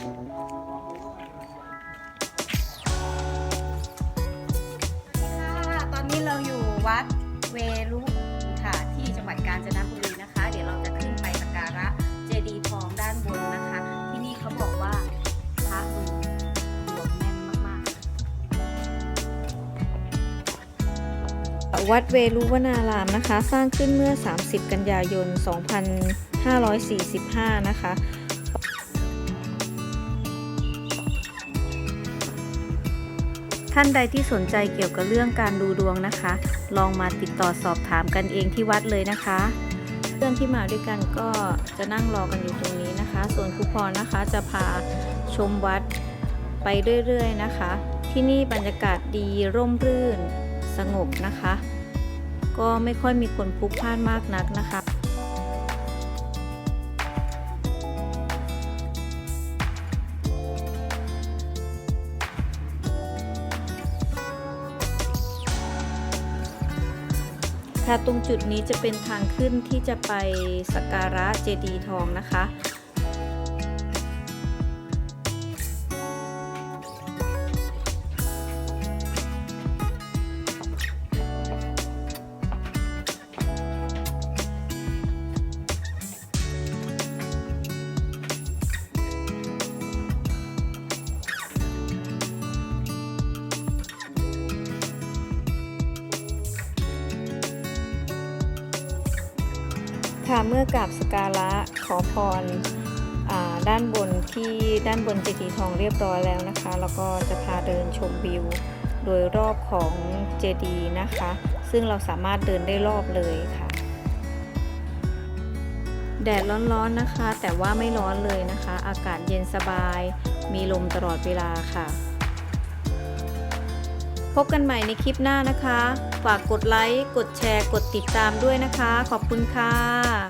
ตอนนี้เราอยู่วัดเวลุค่ะ ที่จังหวัดกาญจนบุรีนะคะ เดี๋ยวเราจะขึ้นไปสักการะเจดีย์ทองด้านบนนะคะ ที่นี่เขาบอกว่าพระดูดวงแน่นมากๆ วัดเวลุวนารามนะคะ สร้างขึ้นเมื่อ 30 กันยายน 2545 นะคะ ท่านใดที่สนใจเกี่ยวกับเรื่องการดูดวงนะคะ ลองมาติดต่อสอบถามกันเองที่วัดเลยนะคะ เพื่อนที่มาด้วยกันก็จะนั่งรอกันอยู่ตรงนี้นะคะ ส่วนครูพรนะคะจะพาชมวัดไปเรื่อยๆนะคะ ที่นี่บรรยากาศดีร่มรื่นสงบนะคะ ก็ไม่ค่อยมีคนพลุกพล่านมากนักนะคะ ค่ะ ตรงจุดนี้จะเป็นทางขึ้นที่จะไปสักการะเจดีย์ทองนะคะ ค่ะเมื่อกราบสการะขอพรอด้านบนที่ด้านบนเจดีย์ทองเรียบร้อยแล้วนะคะ แล้วก็จะพาเดินชมวิว โดยรอบของเจดีย์นะคะ ซึ่งเราสามารถเดินได้รอบเลยค่ะ แดดร้อนๆนะคะ แต่ว่าไม่ร้อนเลยนะคะ อากาศเย็นสบาย มีลมตลอดเวลาค่ะ พบกันใหม่ในคลิปหน้านะคะ ฝากกดไลค์ กดแชร์ กดติดตามด้วยนะคะ ขอบคุณค่ะ